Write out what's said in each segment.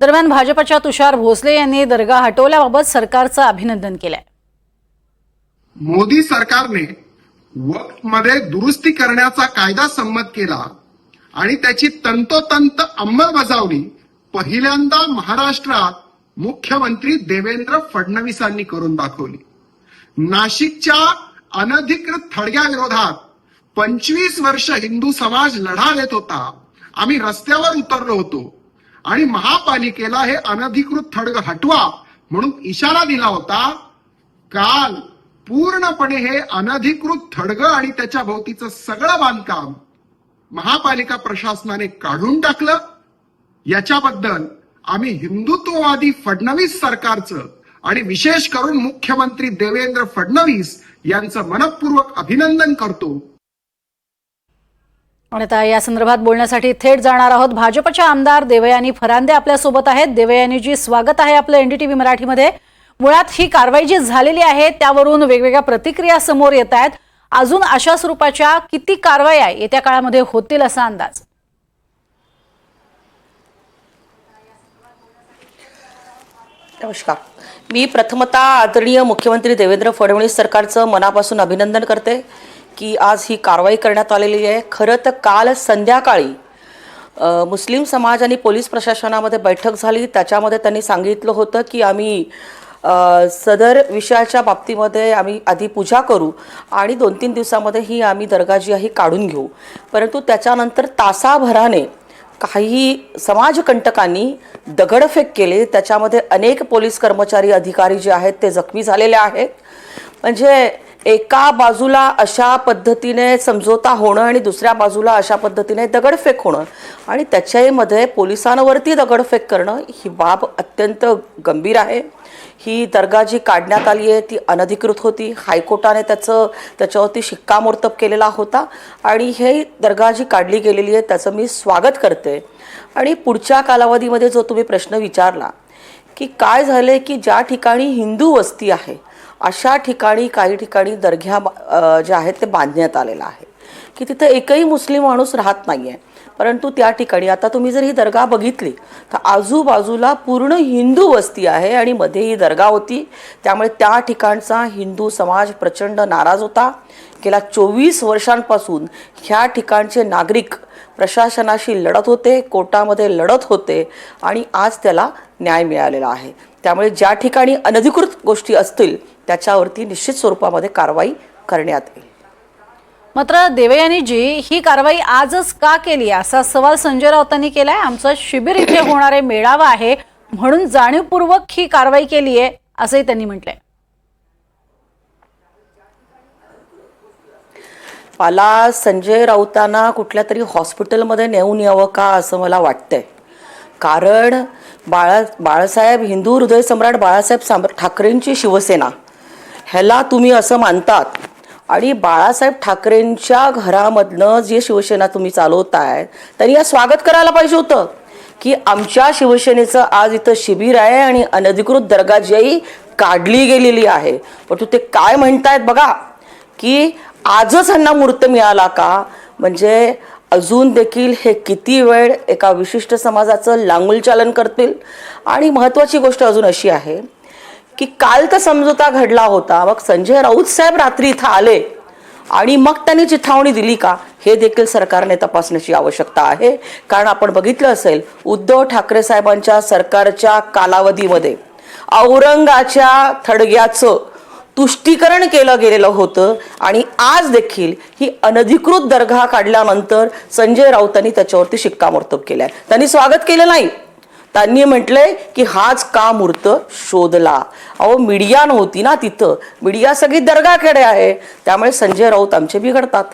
दरम्यान भाजपच्या तुषार भोसले यांनी दर्गा हटवल्याबाबत सरकारचं अभिनंदन केलंय. मोदी सरकारने मध्ये दुरुस्ती करण्याचा कायदा संमत केला आणि त्याची तंतोतंत अंमलबजावणी पहिल्यांदा महाराष्ट्रात मुख्यमंत्री देवेंद्र फडणवीसांनी करून दाखवली. नाशिकच्या अनधिकृत थडग्या विरोधात पंचवीस वर्ष हिंदू समाज लढा देत होता. आम्ही रस्त्यावर उतरलो होतो. आणि महापालिकेला हे अनधिकृत थडग हटवा म्हणून इशारा दिला होता. काल पूर्णपणे हे अनधिकृत थडग आणि त्याच्या भोवतीचं सगळं बांधकाम महापालिका प्रशासनाने काढून टाकलं. याच्याबद्दल आम्ही हिंदुत्ववादी फडणवीस सरकारचं आणि विशेष करून मुख्यमंत्री देवेंद्र फडणवीस यांचं मनपूर्वक अभिनंदन करतो. आणि आता या संदर्भात बोलण्यासाठी थेट जाणार आहोत भाजपच्या आमदार देवयानी फरांदे आपल्यासोबत आहेत. देवयानीजी स्वागत आहे आपलं एनडीटीव्ही मराठीमध्ये. मुळात ही कारवाई जी झालेली आहे त्यावरून वेगवेगळ्या प्रतिक्रिया समोर येत आहेत. अजून अशा स्वरूपाच्या किती कारवाया येत्या काळामध्ये होतील असा अंदाज? नमस्कार. मी प्रथमतः आदरणीय मुख्यमंत्री देवेंद्र फडणवीस सरकारचं मनापासून अभिनंदन करते. की आज ही कारवाई करण्यात आलेली आहे. खरं तर काल संध्याकाळी मुस्लिम समाज आणि पोलीस प्रशासनामध्ये बैठक झाली. त्याच्यामध्ये त्यांनी सांगितलं होतं की आम्ही सदर विषयाच्या बाबतीमध्ये आम्ही आधी पूजा करू आणि दोन तीन दिवसामध्ये ही आम्ही दर्गा जी आहे काढून घेऊ. परंतु त्याच्यानंतर तासाभराने काही समाजकंटकांनी दगडफेक केले. त्याच्यामध्ये अनेक पोलीस कर्मचारी अधिकारी जे आहेत ते जखमी झालेले आहेत. म्हणजे एका बाजूला अशा पद्धतीने समझोता होणं आणि दुसऱ्या बाजूला अशा पद्धतीने दगडफेक होणं आणि त्याच्यामध्ये पोलिसांवरती दगडफेक करणं ही बाब अत्यंत गंभीर आहे. ही दर्गा जी काढण्यात आली आहे ती अनधिकृत होती. हायकोर्टाने त्याचं त्याच्यावरती शिक्कामोर्तब केलेला होता आणि हे दर्गा जी काढली गेलेली आहे त्याचं मी स्वागत करते. आणि पुढच्या कालावधीमध्ये जो तुम्ही प्रश्न विचारला की काय झालंय की ज्या ठिकाणी हिंदू वस्ती आहे अशा ठिकाणी काही ठिकाणी दर्ग्या ज्या आहेत ते बांधण्यात आलेलं आहे. की तिथं एकही मुस्लिम माणूस राहत नाही आहे परंतु त्या ठिकाणी आता तुम्ही जर ही दर्गा बघितली तर आजूबाजूला पूर्ण हिंदू वस्ती आहे आणि मध्ये ही दर्गा होती. त्यामुळे त्या ठिकाणचा हिंदू समाज प्रचंड नाराज होता. गेल्या चोवीस वर्षांपासून ह्या ठिकाणचे नागरिक प्रशासनाशी लढत होते कोर्टामध्ये लढत होते आणि आज त्याला न्याय मिळालेला आहे. त्यामुळे ज्या ठिकाणी अनधिकृत गोष्टी असतील त्याच्यावरती निश्चित स्वरूपामध्ये कारवाई करण्यात येईल. मात्र देवयानीजी ही कारवाई आजच का केली? असा सवाल संजय राऊतांनी केलाय. आमचं शिबिर इथे होणारे मेळावा आहे. म्हणून जाणीवपूर्वक ही कारवाई केली आहे असंही त्यांनी म्हटलंय. मला संजय राऊतांना कुठल्या तरी हॉस्पिटलमध्ये नेऊन यावं का असं मला वाटतंय. कारण बाळा बाळासाहेब हिंदू हृदय सम्राट बाळासाहेब साम ठाकरेंची शिवसेना ह्याला तुम्ही असं मानतात. आणि बाळासाहेब ठाकरेंच्या घरामधनं जे शिवसेना तुम्ही चालवताय त्यांनी या स्वागत करायला पाहिजे होतं. की आमच्या शिवसेनेचं आज इथं शिबिर आहे आणि अनधिकृत दर्गा जी काढली गेलेली आहे. पण तू ते काय म्हणतायत बघा. की आजच ह्यांना मूर्त मिळाला का? म्हणजे अजून देखील हे किती वेळ एका विशिष्ट समाजाचं लांगुलचालन करतील? आणि महत्त्वाची गोष्ट अजून अशी आहे की काल तर समजोता घडला होता. मग संजय राऊत साहेब रात्री इथं आले. आणि मग त्यांनी चिथावणी दिली का? हे देखील सरकारने तपासण्याची आवश्यकता आहे. कारण आपण बघितलं असेल उद्धव ठाकरे साहेबांच्या सरकारच्या कालावधीमध्ये औरंगाच्या थडग्याचं तुष्टीकरण केलं गेलेलं होतं. आणि आज देखील ही अनधिकृत दर्गा काढल्यानंतर संजय राऊतांनी त्याच्यावरती शिक्कामोर्तब केलाय. त्यांनी स्वागत केलं नाही. त्यांनी म्हटलंय की हाच का मूर्त शोधला? अहो मीडिया नव्हती ना तिथं. मीडिया सगळी दर्गाकडे आहे. त्यामुळे संजय राऊत आमचे बिघडतात.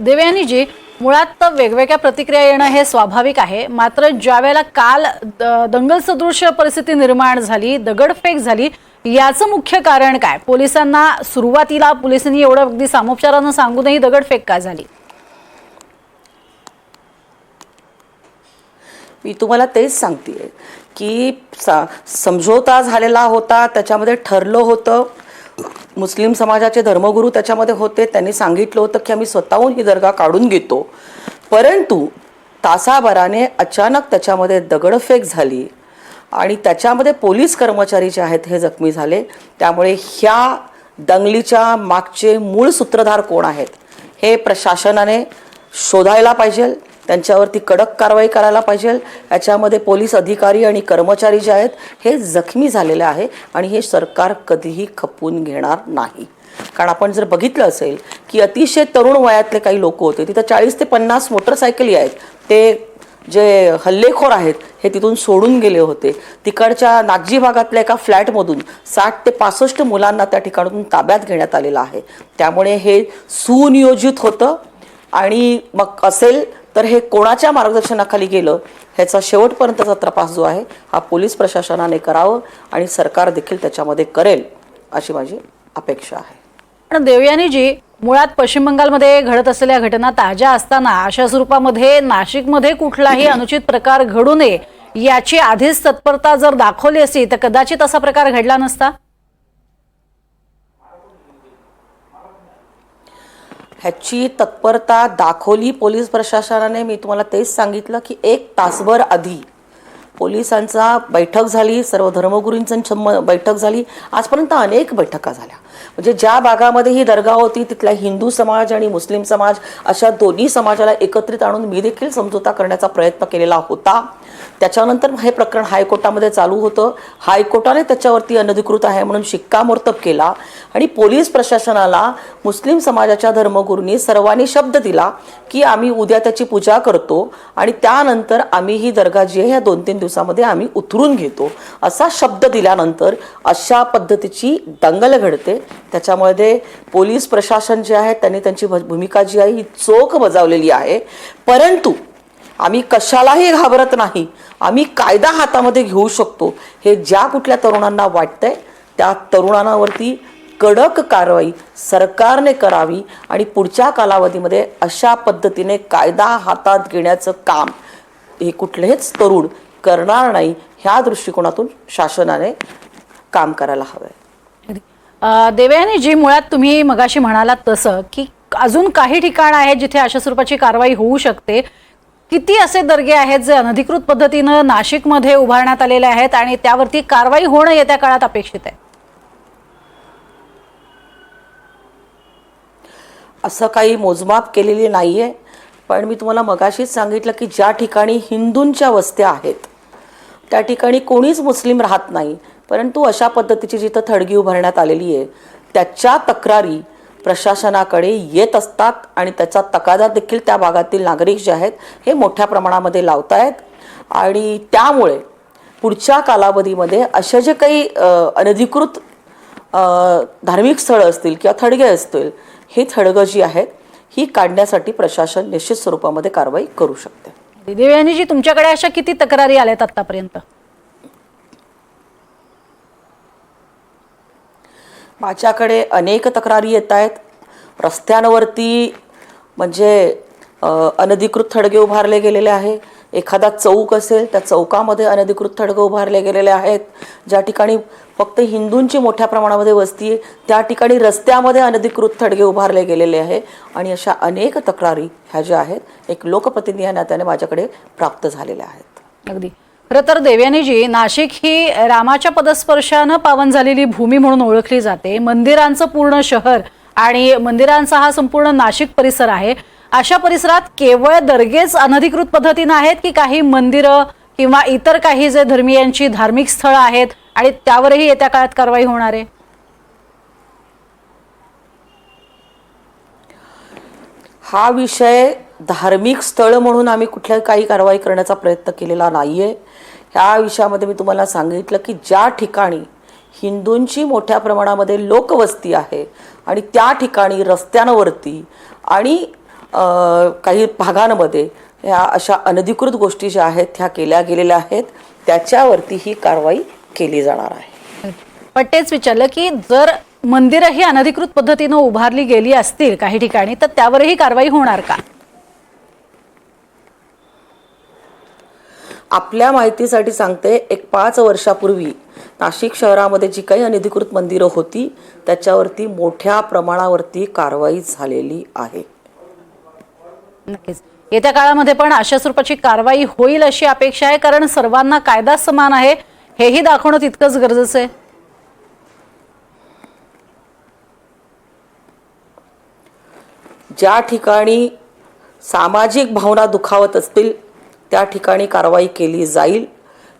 देवयानीजी मुळात तर वेगवेगळ्या प्रतिक्रिया येणं हे स्वाभाविक आहे. मात्र ज्या वेळेला काल द- दंगल सदृश परिस्थिती निर्माण झाली दगडफेक झाली याचं मुख्य कारण काय? पोलिसांना सुरुवातीला पोलिसांनी एवढं अगदी सामोपचारानं सांगूनही दगडफेक का झाली? मी तुम्हाला तेच सांगते की सा समझोता झालेला होता त्याच्यामध्ये ठरलं होतं. मुस्लिम समाजाचे धर्मगुरू त्याच्यामध्ये होते. त्यांनी सांगितलं होतं की आम्ही स्वतःहून ही दर्गा काढून घेतो. परंतु तासाभराने अचानक त्याच्यामध्ये दगडफेक झाली आणि त्याच्यामध्ये पोलीस कर्मचारी जे आहेत हे जखमी झाले. त्यामुळे ह्या दंगलीच्या मागचे मूळ सूत्रधार कोण आहेत हे प्रशासनाने शोधायला पाहिजे. त्यांच्यावरती कडक कारवाई करायला पाहिजे. याच्यामध्ये पोलीस अधिकारी आणि कर्मचारी जे आहेत हे जखमी झालेले आहे आणि हे सरकार कधीही खपवून घेणार नाही. कारण आपण जर बघितलं असेल की अतिशय तरुण वयातले काही लोक होते तिथं चाळीस ते पन्नास मोटरसायकली आहेत. ते जे हल्लेखोर आहेत हे तिथून सोडून गेले होते. तिकडच्या नागजी भागातल्या एका फ्लॅटमधून साठ ते पासष्ट मुलांना त्या ठिकाणातून ताब्यात घेण्यात आलेलं आहे. त्यामुळे हे सुनियोजित होतं आणि मग असेल तर हे कोणाच्या मार्गदर्शनाखाली गेलं ह्याचा शेवटपर्यंतचा तपास जो आहे हा पोलीस प्रशासनाने करावं आणि सरकार देखील त्याच्यामध्ये करेल अशी माझी अपेक्षा आहे. पण देवयानीजी मुळात पश्चिम बंगालमध्ये घडत असलेल्या घटना ताज्या असताना अशा स्वरूपामध्ये नाशिकमध्ये कुठलाही अनुचित प्रकार घडू नये याची आधीच तत्परता जर दाखवली असती तर कदाचित असा प्रकार घडला नसता? ह्याची तत्परता दाखवली पोलीस प्रशासनाने. मी तुम्हाला तेच सांगितलं की एक तासभर आधी पोलिसांचा बैठक झाली सर्व धर्मगुरूंचं बैठक झाली. आजपर्यंत अनेक बैठका झाल्या. म्हणजे ज्या भागामध्ये ही दर्गा होती तिथला हिंदू समाज आणि मुस्लिम समाज अशा दोन्ही समाजाला एकत्रित आणून मी देखील समजोता करण्याचा प्रयत्न केलेला होता. त्याच्यानंतर हे प्रकरण हायकोर्टामध्ये चालू होतं. हायकोर्टाने त्याच्यावरती अनधिकृत आहे म्हणून शिक्कामोर्तब केला आणि पोलीस प्रशासनाला मुस्लिम समाजाच्या धर्मगुरूंनी सर्वांनी शब्द दिला की आम्ही उद्या त्याची पूजा करतो आणि त्यानंतर आम्ही ही दर्गा जी आहे ह्या दोन तीन दिवसामध्ये आम्ही उतरून घेतो. असा शब्द दिल्यानंतर अशा पद्धतीची दंगल घडते. त्याच्यामध्ये पोलीस प्रशासन जे आहे त्यांनी त्यांची भ- भूमिका जी आहे ही चोख बजावलेली आहे. परंतु आम्ही कशालाही घाबरत नाही. आम्ही कायदा हातामध्ये घेऊ शकतो. हे ज्या कुठल्या तरुणांना वाटतंय त्या तरुणांवरती कडक कारवाई सरकारने करावी आणि पुढच्या कालावधीमध्ये अशा पद्धतीने कायदा हातात घेण्याचं काम हे कुठलेच तरुण करणार नाही ह्या दृष्टिकोनातून शासनाने काम करायला हवं देवयानी जी मुळात तुम्ही मगाशी म्हणालात तसं की अजून काही ठिकाण आहेत जिथे अशा स्वरूपाची कारवाई होऊ शकते. किती असे दर्गे आहेत जे अनधिकृत पद्धतीनं नाशिकमध्ये उभारण्यात आलेले आहेत आणि त्यावरती कारवाई होणं येत्या काळात अपेक्षित आहे? असं काही मोजमाप केलेली नाही आहे पण मी तुम्हाला मगाशीच सांगितलं की ज्या ठिकाणी हिंदूंच्या वस्त्या आहेत त्या ठिकाणी कोणीच मुस्लिम राहत नाही परंतु अशा पद्धतीची जिथं थडगी उभारण्यात आलेली आहे त्याच्या तक्रारी प्रशासनाकडे येत असतात आणि त्याचा तकादा देखील त्या भागातील नागरिक जे आहेत हे मोठ्या प्रमाणामध्ये लावत आहेत आणि त्यामुळे पुढच्या कालावधीमध्ये असे जे काही अनधिकृत धार्मिक स्थळं असतील किंवा थडगे असतील हे थडगं जी आहेत ही काढण्यासाठी प्रशासन निश्चित स्वरूपामध्ये कारवाई करू शकते. देवयानीजी तुमच्याकडे अशा किती तक्रारी आल्यात आतापर्यंत? माझ्याकडे अनेक तक्रारी येत आहेत. रस्त्यांवरती म्हणजे अनधिकृत थडगे उभारले गेलेले आहे. एखादा चौक असेल त्या चौकामध्ये अनधिकृत थडगे उभारले गेलेले आहेत. ज्या ठिकाणी फक्त हिंदूंची मोठ्या प्रमाणामध्ये वस्ती आहे त्या ठिकाणी रस्त्यामध्ये अनधिकृत थडगे उभारले गेलेले आहे. आणि अशा अनेक तक्रारी ह्या ज्या आहेत एक लोकप्रतिनिधी या नात्याने माझ्याकडे प्राप्त झालेल्या आहेत. अगदी. तर देवयानीजी नाशिक ही रामाच्या पदस्पर्शानं पावन झालेली भूमी म्हणून ओळखली जाते. मंदिरांचं पूर्ण शहर आणि मंदिरांचा हा संपूर्ण नाशिक परिसर आहे. अशा परिसरात केवळ दर्गेच अनधिकृत पद्धतीनं आहेत की काही मंदिरं किंवा इतर काही जे धर्मियांची धार्मिक स्थळं आहेत आणि त्यावरही येत्या काळात कारवाई होणार आहे? हा विषय धार्मिक स्थळ म्हणून आम्ही कुठल्याही काही कारवाई करण्याचा प्रयत्न केलेला नाही आहे ह्या विषयामध्ये मी तुम्हाला सांगितलं की ज्या ठिकाणी हिंदूंची मोठ्या प्रमाणामध्ये लोकवस्ती आहे आणि त्या ठिकाणी रस्त्यांवरती आणि काही भागांमध्ये ह्या अशा अनधिकृत गोष्टी ज्या आहेत ह्या केल्या गेलेल्या आहेत त्याच्यावरती ही कारवाई केली जाणार आहे. पण तेच विचारलं की जर मंदिरं ही अनधिकृत पद्धतीनं उभारली गेली असतील काही ठिकाणी तर त्यावरही कारवाई होणार का? आपल्या माहितीसाठी सांगते एक पाच वर्षापूर्वी नाशिक शहरामध्ये जी काही अनधिकृत मंदिरं होती त्याच्यावरती मोठ्या प्रमाणावरती कारवाई झालेली आहे. नक्कीच. येत्या काळामध्ये पण अशा स्वरूपाची कारवाई होईल अशी अपेक्षा आहे कारण सर्वांना कायदा समान आहे. हेही दाखवणं तितकंच गरजेचं आहे. ज्या ठिकाणी सामाजिक भावना दुखावत असतील त्या ठिकाणी कारवाई केली जाईल.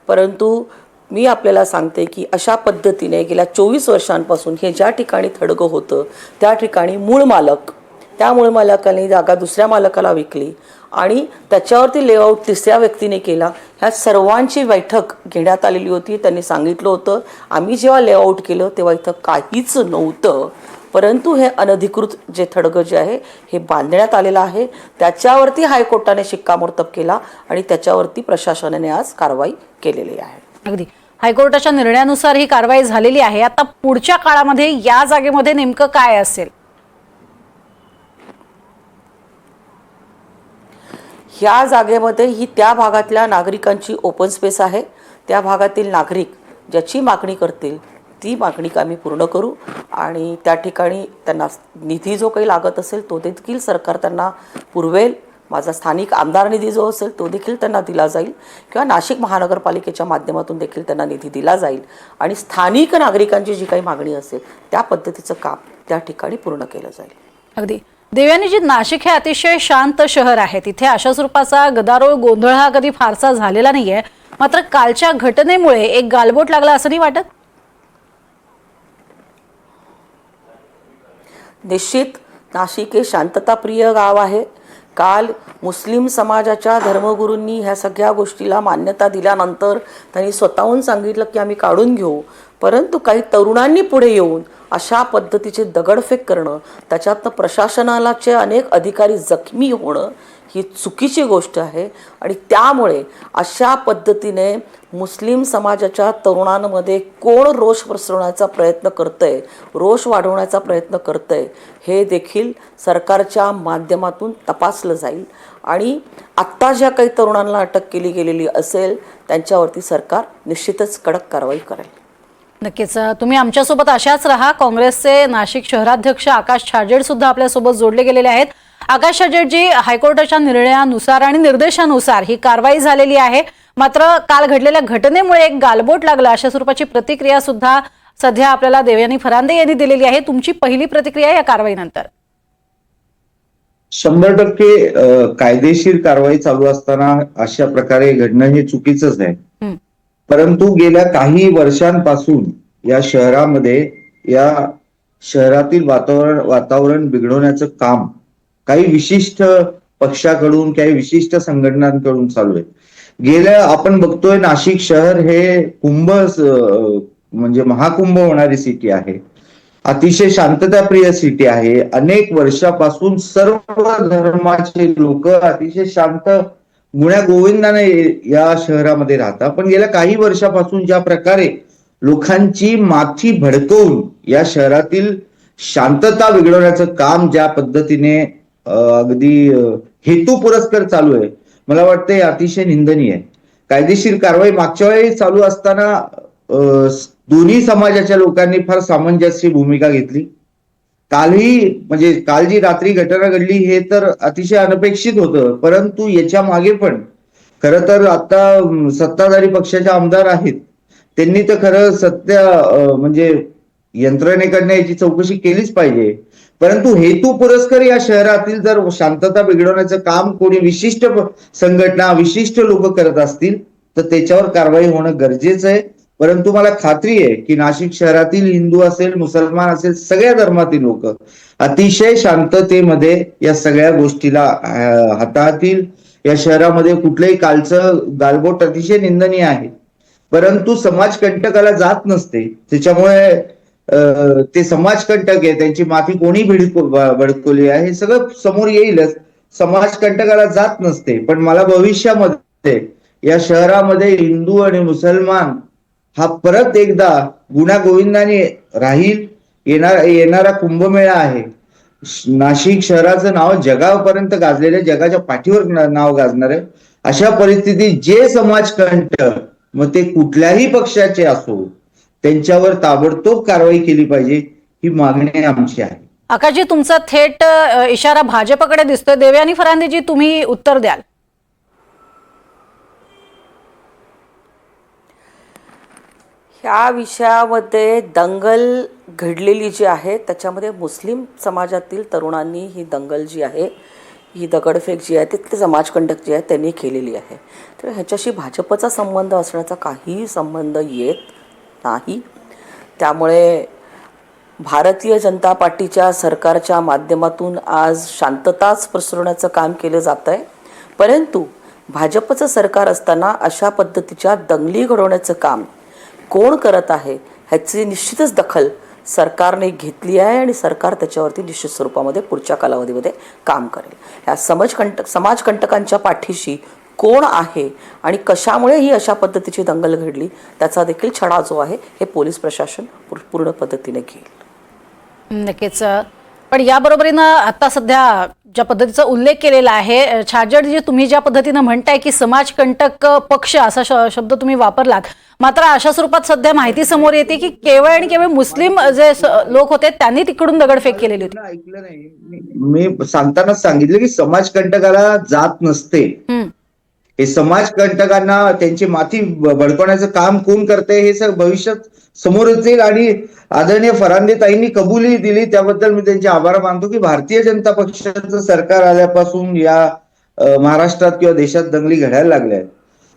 परंतु मी आपल्याला सांगते की अशा पद्धतीने गेल्या चोवीस वर्षांपासून हे ज्या ठिकाणी थडगं होतं त्या ठिकाणी मूळ मालक त्या मूळ मालकाने जागा दुसऱ्या मालकाला विकली आणि त्याच्यावरती लेआउट तिसऱ्या व्यक्तीने केला. ह्या सर्वांची बैठक घेण्यात आलेली होती त्यांनी सांगितलं होतं आम्ही जेव्हा लेआउट केलं तेव्हा इथं काहीच नव्हतं. परंतु हे अनधिकृत जे थडगं जे आहे हे बांधण्यात आलेलं आहे. त्याच्यावरती हायकोर्टाने शिक्कामोर्तब केला आणि त्याच्यावरती प्रशासनाने आज कारवाई केलेली आहे. अगदी. हायकोर्टाच्या निर्णयानुसार ही कारवाई झालेली आहे. आता पुढच्या काळामध्ये या जागेमध्ये नेमकं काय असेल? ह्या जागेमध्ये ही त्या भागातल्या नागरिकांची ओपन स्पेस आहे. त्या भागातील नागरिक ज्याची मागणी करतील ती मागणी आम्ही पूर्ण करू. आणि त्या ठिकाणी त्यांना निधी जो काही लागत असेल तो देखील सरकार त्यांना पुरवेल. माझा स्थानिक आमदार निधी जो असेल तो देखील त्यांना दिला जाईल. किंवा नाशिक महानगरपालिकेच्या माध्यमातून देखील त्यांना निधी दिला जाईल. आणि स्थानिक नागरिकांची जी काही मागणी असेल त्या पद्धतीचं काम त्या ठिकाणी पूर्ण केलं जाईल. अगदी. देवयानीजी नाशिक हे अतिशय शांत शहर आहे. तिथे अशा स्वरूपाचा गदारोळ गोंधळ हा कधी फारसा झालेला नाहीये. मात्र कालच्या घटनेमुळे एक गालबोट लागला असं नाही वाटत? निश्चित. नाशिक हे शांतताप्रिय गाव आहे. काल मुस्लिम समाजाच्या धर्मगुरूंनी ह्या सगळ्या गोष्टीला मान्यता दिल्यानंतर त्यांनी स्वतःहून सांगितलं की आम्ही काढून घेऊ. परंतु काही तरुणांनी पुढे येऊन अशा पद्धतीचे दगडफेक करणं त्याच्यातनं प्रशासनालाचे अनेक अधिकारी जखमी होणं ही चुकीची गोष्ट आहे. आणि त्यामुळे अशा पद्धतीने मुस्लिम समाजाच्या तरुणांमध्ये कोण रोष पसरवण्याचा प्रयत्न करतंय रोष वाढवण्याचा प्रयत्न करतंय हे देखील सरकारच्या माध्यमातून तपासलं जाईल. आणि आत्ता ज्या काही तरुणांना अटक केली गेलेली असेल त्यांच्यावरती सरकार निश्चितच कडक कारवाई करेल. नक्कीच. तुम्ही आमच्यासोबत अशाच राहा. काँग्रेसचे नाशिक शहराध्यक्ष आकाश छाजेड सुद्धा आपल्यासोबत जोडले गेलेले आहेत. आकाश छाजेडजी हायकोर्टाच्या निर्णयानुसार आणि निर्देशानुसार ही कारवाई झालेली आहे. मात्र काल घडलेल्या घटनेमुळे एक गालबोट लागला. अशा स्वरूपाची प्रतिक्रिया सुद्धा सध्या आपल्याला देवयानी फरांदे यांनी दिलेली आहे. तुमची पहिली प्रतिक्रिया या कारवाईनंतर. शंभर टक्के कायदेशीर कारवाई चालू असताना अशा प्रकारे घडणं हे चुकीचंच आहे. परंतु गेल्या काही वर्षांपासून या शहरामध्ये या शहरातील वातावरण वातावरण बिघडवण्याचं काम काही विशिष्ट पक्षाकडून काही विशिष्ट संघटनांकडून चालू आहे. गेल्या आपण बघतोय नाशिक शहर हे कुंभ म्हणजे महाकुंभ होणारी सिटी आहे. अतिशय शांतताप्रिय सिटी आहे. अनेक वर्षापासून सर्व धर्माचे लोक अतिशय शांत गुण्या गोविंदाने या शहरामध्ये राहतात पण गेल्या काही वर्षापासून ज्या प्रकारे लोकांची माथी भडकवून या शहरातील शांतता बिघडवण्याचं काम ज्या पद्धतीने अगदी हेतू पुरस्कार चालू आहे मला वाटतं हे अतिशय निंदनीय आहे. कायदेशीर कारवाई मागच्या वेळी चालू असताना दोन्ही समाजाच्या लोकांनी फार सामंजस्य भूमिका घेतली. कालही म्हणजे काल जी रात्री घटना घडली हे तर अतिशय अनपेक्षित होतं परंतु याच्या मागे पण खर तर आता सत्ताधारी पक्षाचे आमदार आहेत. त्यांनी तर खरं सत्य म्हणजे यंत्रणेकडनं याची चौकशी केलीच पाहिजे. परंतु हेतू पुरस्कर या शहरातील जर शांतता बिघडवण्याचं काम कोणी विशिष्ट संघटना विशिष्ट लोक करत असतील तर त्याच्यावर कारवाई होणं गरजेचं आहे. परंतु मला खात्री आहे की नाशिक शहरातील हिंदू असेल मुसलमान असेल सगळ्या धर्मातील लोक अतिशय शांततेमध्ये या सगळ्या गोष्टीला हाताळतील. या शहरामध्ये कुठलंही कालचं गालबोट अतिशय निंदनीय आहे. परंतु समाजकंटकाला जात नसते. त्याच्यामुळे ते समाजकंटक आहे. त्यांची माफी कोणी भिडको भडकवली आहे? हे सगळं समोर येईलच. समाजकंटकाला जात नसते. पण मला भविष्यामध्ये या शहरामध्ये हिंदू आणि मुसलमान हा परत एकदा गुण्या गोविंदाने राहील येणार येणारा कुंभमेळा आहे. नाशिक शहराचं नाव जगापर्यंत गाजलेलं जगाच्या पाठीवर नाव गाजणार आहे. अशा परिस्थितीत जे समाजकंटक मग ते कुठल्याही पक्षाचे असो त्यांच्यावर ताबडतोब कारवाई केली पाहिजे ही मागणी आमची आहे. आकाशजी तुमचा थेट इशारा भाजपकडे दिसतोय. देवयानी फरांदेजी तुम्ही उत्तर द्याल. ह्या विषयामध्ये दंगल घडलेली जी आहे त्याच्यामध्ये मुस्लिम समाजातील तरुणांनी ही दंगल जी आहे ही दगडफेक जी आहे तिथले ते समाजकंटक जी आहे त्यांनी केलेली आहे. तर ह्याच्याशी भाजपचा संबंध असण्याचा काहीही संबंध येत नाही. त्यामुळे भारतीय जनता पार्टीच्या सरकारच्या माध्यमातून आज शांतताच पसरवण्याचं काम केलं जात आहे परंतु भाजपचं सरकार असताना अशा पद्धतीच्या दंगली घडवण्याचं काम कोण करत आहे ह्याची निश्चितच दखल सरकारने घेतली आहे आणि सरकार त्याच्यावरती निश्चित स्वरूपामध्ये पुढच्या कालावधीमध्ये काम करेल. ह्या समाजकंटक समाजकंटकांच्या पाठीशी कोण आहे आणि कशामुळे ही अशा पद्धतीची दंगल घडली त्याचा देखील छडा जो आहे हे पोलीस प्रशासन पूर्ण पद्धतीने घेईल. नक्कीच. पण याबरोबरीनं आता सध्या ज्या पद्धतीचा उल्लेख केलेला आहे छाजडजी तुम्ही ज्या पद्धतीनं म्हणताय की समाजकंटक पक्ष असा शब्द तुम्ही वापरलात मात्र अशा स्वरूपात सध्या माहिती समोर येते की केवळ आणि केवळ मुस्लिम जे लोक होते त्यांनी तिकडून दगडफेक केलेली होती. ऐकलं नाही. मी सांगतानाच सांगितलं की समाजकंटकाला जात नसते. हे समाजकंटकांना त्यांची माती भडकवण्याचं काम कोण करते हे सर भविष्यात समोरच येईल आणि आदरणीय फरांदे ताईंनी कबुली दिली. त्याबद्दल मी त्यांचे आभार मानतो की भारतीय जनता पक्षाचं सरकार आल्यापासून या महाराष्ट्रात किंवा देशात दंगली घडायला लागल्या आहेत.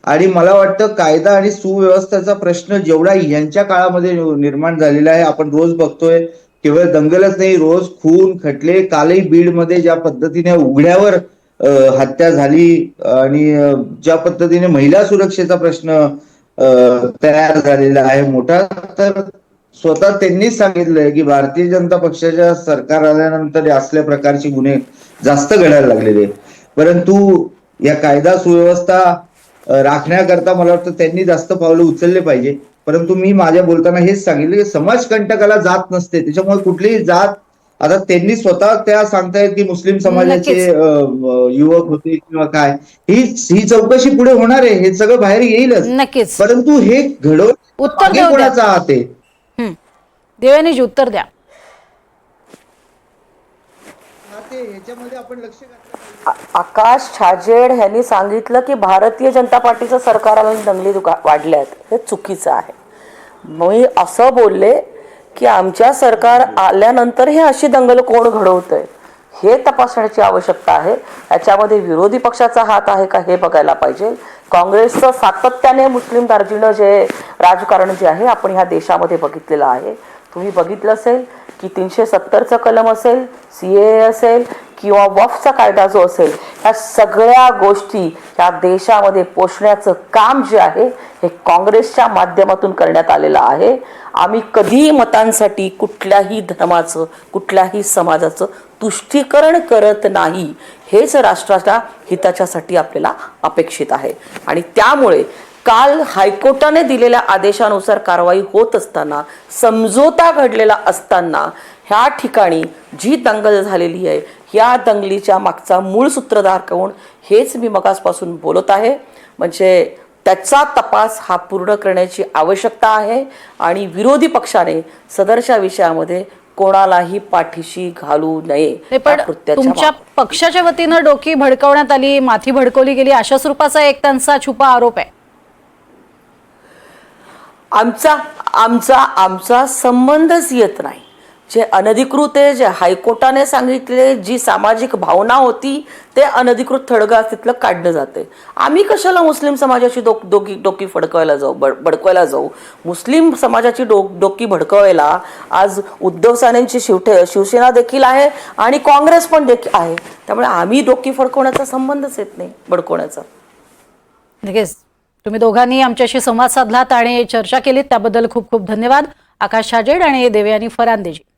आणि मला वाटतं कायदा आणि सुव्यवस्थेचा प्रश्न जेवढा यांच्या काळामध्ये निर्माण झालेला आहे आपण रोज बघतोय केवळ दंगलच नाही रोज खून खटले कालही बीडमध्ये ज्या पद्धतीने उघड्यावर हत्या झाली आणि ज्या पद्धतीने महिला सुरक्षेचा प्रश्न तयार झालेला आहे मोठा तर स्वतः त्यांनीच सांगितलंय की भारतीय जनता पक्षाच्या सरकार आल्यानंतर असल्या प्रकारचे गुन्हे जास्त घडायला लागलेले परंतु या कायदा सुव्यवस्था राखण्याकरता मला वाटतं त्यांनी जास्त पावलं उचलले पाहिजे. परंतु मी माझ्या बोलताना हेच सांगितलं की समाजकंटकाला जात नसते. त्याच्यामुळे कुठलीही जात आता त्यांनी स्वतः त्या सांगतायत की मुस्लिम समाजाचे युवक होते किंवा काय ही ही चौकशी पुढे होणार आहे हे सगळं बाहेर येईलच. नक्कीच. परंतु हे घडवून उत्तर. कोणाचा हात आहे? हम्म. देवयानीजी उत्तर द्या. आपण लक्ष आकाश छाजेड यांनी सांगितलं की भारतीय जनता पार्टीचं सरकार दंगली दुका- वाढल्या आहेत हे चुकीचं आहे. मी असं बोलले की आमच्या सरकार आल्यानंतर हे अशी दंगल कोण घडवतंय? हे तपासण्याची आवश्यकता आहे. याच्यामध्ये विरोधी पक्षाचा हात आहे का हे बघायला पाहिजे. काँग्रेसचं सातत्याने मुस्लिम दार्जिनं जे राजकारण जे आहे आपण ह्या देशामध्ये बघितलेलं आहे. तुम्ही बघितलं असेल की तीनशे सत्तरचं कलम असेल सी ए असेल किंवा वफचा कायदा जो असेल ह्या सगळ्या गोष्टी ह्या देशामध्ये पोचण्याचं काम जे आहे हे काँग्रेसच्या माध्यमातून करण्यात आलेलं आहे. आम्ही कधीही मतांसाठी कुठल्याही धर्माचं कुठल्याही समाजाचं तुष्टीकरण करत नाही. हेच राष्ट्राच्या हिताच्यासाठी आपल्याला अपेक्षित आहे. आणि त्यामुळे काल हायकोर्टाने दिलेल्या आदेशानुसार कारवाई होत असताना समझोता घडलेला असताना ह्या ठिकाणी जी दंगल झालेली आहे या दंगलीच्या मागचा मूळ सूत्रधार कोण हेच मी मगासपासून बोलत आहे. म्हणजे त्याचा तपास हा पूर्ण करण्याची आवश्यकता आहे आणि विरोधी पक्षाने सदरच्या विषयामध्ये कोणालाही पाठीशी घालू नये पण तुमच्या पक्षाच्या वतीनं डोकी भडकवण्यात आली माथी भडकवली गेली अशा स्वरूपाचा एक त्यांचा छुपा आरोप आहे. आमचा आमचा आमचा संबंधच येत नाही. जे अनधिकृत आहे जे हायकोर्टाने सांगितले जी सामाजिक भावना होती ते अनधिकृत थडगा तिथलं काढलं जाते आम्ही कशाला मुस्लिम समाजाची डोक डोकी डोकी फडकवायला जाऊ बड भडकवायला जाऊ? मुस्लिम समाजाची डो डोकी भडकवायला आज उद्धव सानेंची शिवठे शिवसेना देखील आहे आणि काँग्रेस पण देखील आहे. त्यामुळे आम्ही डोकी फडकवण्याचा संबंधच येत नाही भडकवण्याचा. तुम्ही दोघांनी आमच्याशी संवाद साधलात आणि चर्चा केलीत त्याबद्दल खूप खूप धन्यवाद. आकाश हाजेड आणि देवयानी फरांदेजी.